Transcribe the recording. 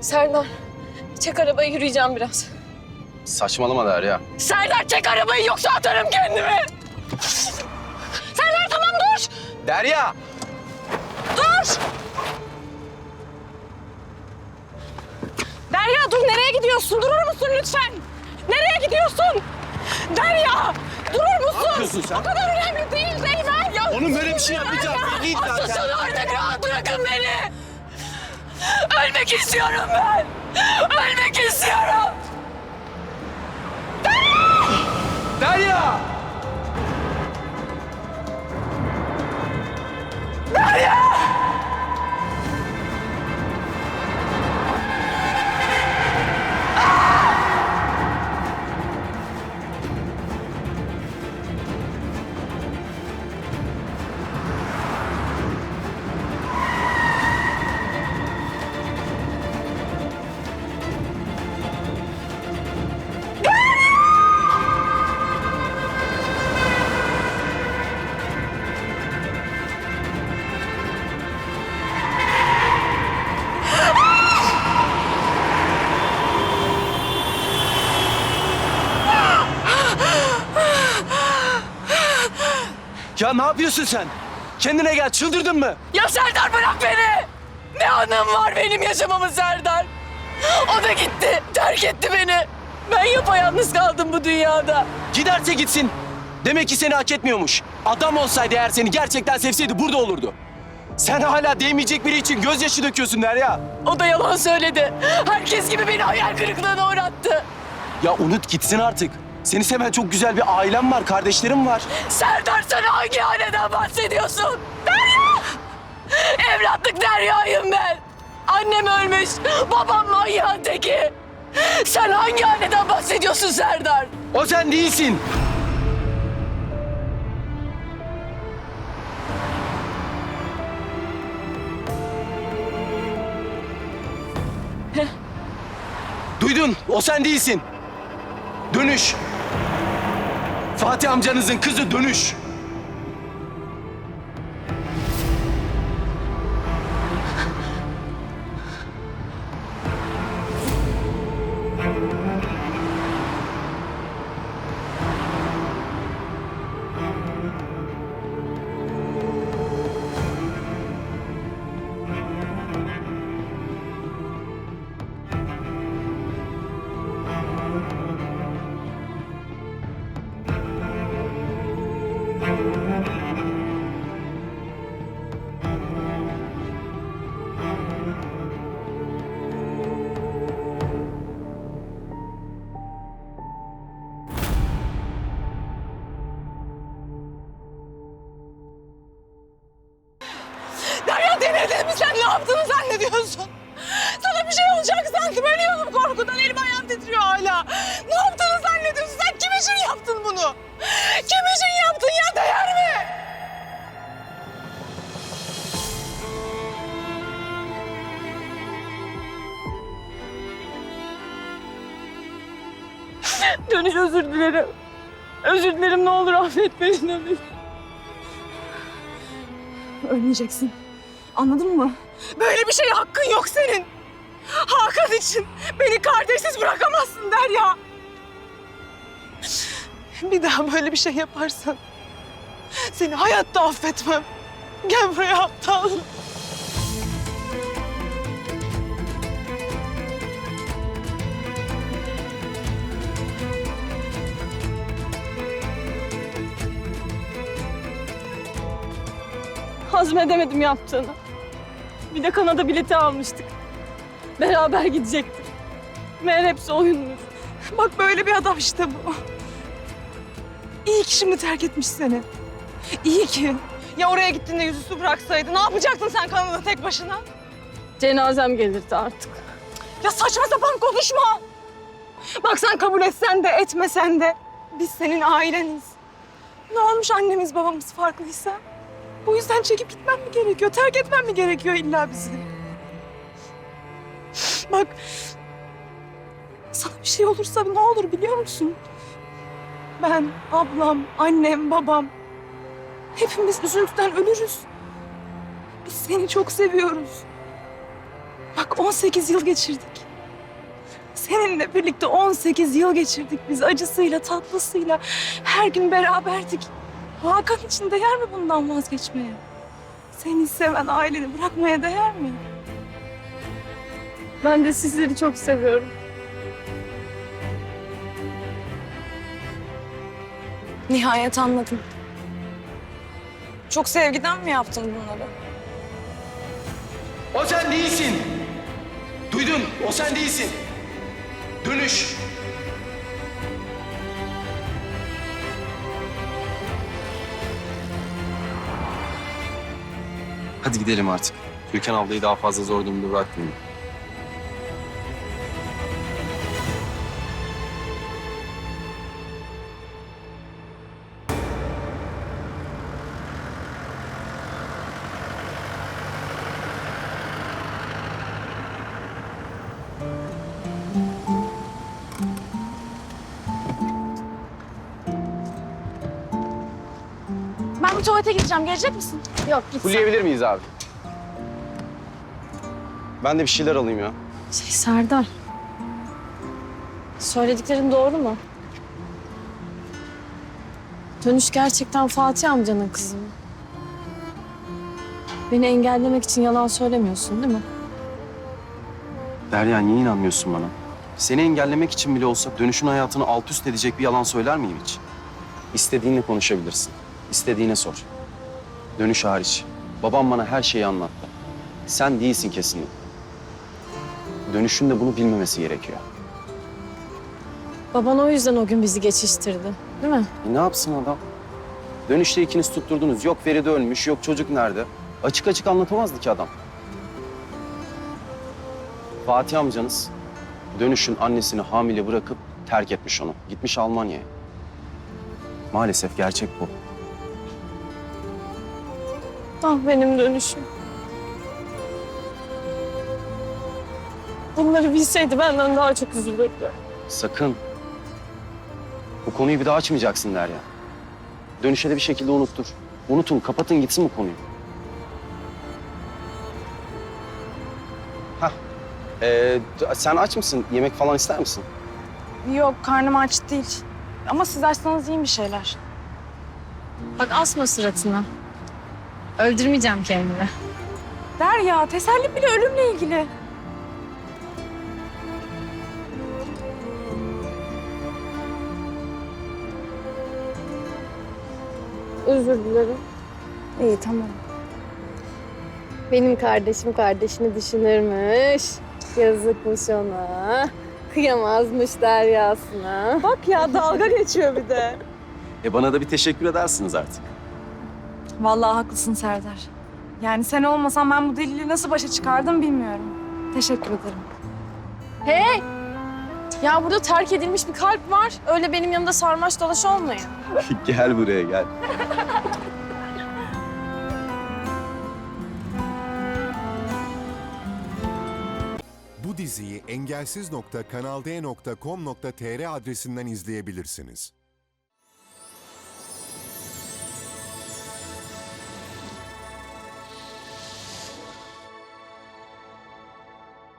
Serdar, çek arabayı yürüyeceğim biraz. Saçmalama Derya. Serdar çek arabayı yoksa atarım kendimi. Serdar tamam dur. Derya! Dur. Derya dur nereye gidiyorsun? Durur musun lütfen? Nereye gidiyorsun? Derya durur musun? yapıyorsun sen? O kadar önemli değil Zeyber. Ya, Onun böyle bir şey yapacağım değil zaten. Susun artık rahat bırakın beni. Ölmek istiyorum ben. Ölmek istiyorum. Ne yapıyorsun sen? Kendine gel, çıldırdın mı? Ya Serdar bırak beni. Ne anlamı var benim yaşamamın Serdar? O da gitti, terk etti beni. Ben yapayalnız kaldım bu dünyada. Giderse gitsin. Demek ki seni hak etmiyormuş. Adam olsaydı eğer seni gerçekten sevseydi burada olurdu. Sen hala değmeyecek biri için gözyaşı döküyorsun Derya. O da yalan söyledi. Herkes gibi beni hayal kırıklığına uğrattı. Ya unut gitsin artık. Seni seven çok güzel bir ailem var, kardeşlerim var. Serdar sen hangi haneden bahsediyorsun? Derya! Evlatlık Derya'yım ben. Annem ölmüş, babam manyağın teki. Sen hangi haneden bahsediyorsun Serdar? O sen değilsin. Duydun, o sen değilsin. Dönüş. Fatih amcanızın kızı dönüş. Sen? Ne yaptığını zannediyorsun? Sana bir şey olacak sanki. Ölüyorum korkudan. Elim ayağım titriyor hala. Ne yaptığını zannediyorsun? Sen kim için yaptın bunu? Kim için yaptın ya? Değer mi? Dönüş özür dilerim. Özür dilerim ne olur affet beni Dönüş. Ölmeyeceksin. Anladın mı? Böyle bir şeye hakkın yok senin. Hakan için beni kardeşsiz bırakamazsın Derya. Bir daha böyle bir şey yaparsan seni hayatta affetmem. Gel buraya aptal. Hazmedemedim yaptığını. Bir de Kanada bileti almıştık. Beraber gidecektik. Meğer hepsi oyunmuş. Bak böyle bir adam işte bu. İyi ki şimdi terk etmiş seni. İyi ki. Ya oraya gittiğinde yüzüstü bıraksaydı ne yapacaktın sen Kanada tek başına? Cenazem gelirdi artık. Ya saçma sapan konuşma. Bak sen kabul etsen de etmesen de biz senin aileniz. Ne olmuş annemiz babamız farklıysa? Bu yüzden çekip gitmem mi gerekiyor? Terk etmem mi gerekiyor illa bizi? Bak sana bir şey olursa ne olur biliyor musun? Ben, ablam, annem, babam hepimiz üzüntüden ölürüz. Biz seni çok seviyoruz. Bak 18 yıl geçirdik. Seninle birlikte 18 yıl geçirdik biz acısıyla tatlısıyla. Her gün beraberdik. Hakan için değer mi bundan vazgeçmeye? Seni seven aileni bırakmaya değer mi? Ben de sizleri çok seviyorum. Nihayet anladım. Çok sevgiden mi yaptın bunları? O sen değilsin. Duydun, o sen değilsin. Dönüş. Hadi gidelim artık. Türkan ablayı daha fazla zor durumda bırakmayayım. Tuvalete gideceğim. Gelecek misin? Yok git sen. Fulleyebilir miyiz abi? Ben de bir şeyler alayım ya. Şey Serdar. Söylediklerin doğru mu? Dönüş gerçekten Fatih amcanın kızı mı? Beni engellemek için yalan söylemiyorsun değil mi? Derya niye inanmıyorsun bana? Seni engellemek için bile olsa dönüşün hayatını alt üst edecek bir yalan söyler miyim hiç? İstediğinle konuşabilirsin. İstediğine sor. Dönüş hariç. Babam bana her şeyi anlattı. Sen değilsin kesinlikle. Dönüşün de bunu bilmemesi gerekiyor. Baban o yüzden o gün bizi geçiştirdi. Değil mi? E ne yapsın adam? Dönüşte ikiniz tutturdunuz. Yok Feride ölmüş, yok çocuk nerede? Açık açık anlatamazdı ki adam. Fatih amcanız dönüşün annesini hamile bırakıp terk etmiş onu. Gitmiş Almanya'ya. Maalesef gerçek bu. Ah benim dönüşüm. Bunları bilseydi benden daha çok üzülürdü. Sakın. Bu konuyu bir daha açmayacaksın Derya. Dönüşe de bir şekilde unuttur. Unutun, kapatın gitsin bu konuyu. Hah. Ee, sen aç mısın? Yemek falan ister misin? Yok karnım aç değil. Ama siz açsanız yiyin bir şeyler. Bak asma suratına. Öldürmeyeceğim kendimi. Derya teselli bile ölümle ilgili. Özür dilerim. İyi tamam. Benim kardeşim kardeşini düşünürmüş. Yazıkmış ona. Kıyamazmış deryasına. Bak ya dalga geçiyor bir de. E bana da bir teşekkür edersiniz artık. Vallahi haklısın Serdar. Yani sen olmasan ben bu deliyle nasıl başa çıkardım bilmiyorum. Teşekkür ederim. Hey! Ya burada terk edilmiş bir kalp var. Öyle benim yanımda sarmaş dolaş olmayın. gel buraya gel. Bu diziyi engelsiz.kanalde.com.tr adresinden izleyebilirsiniz.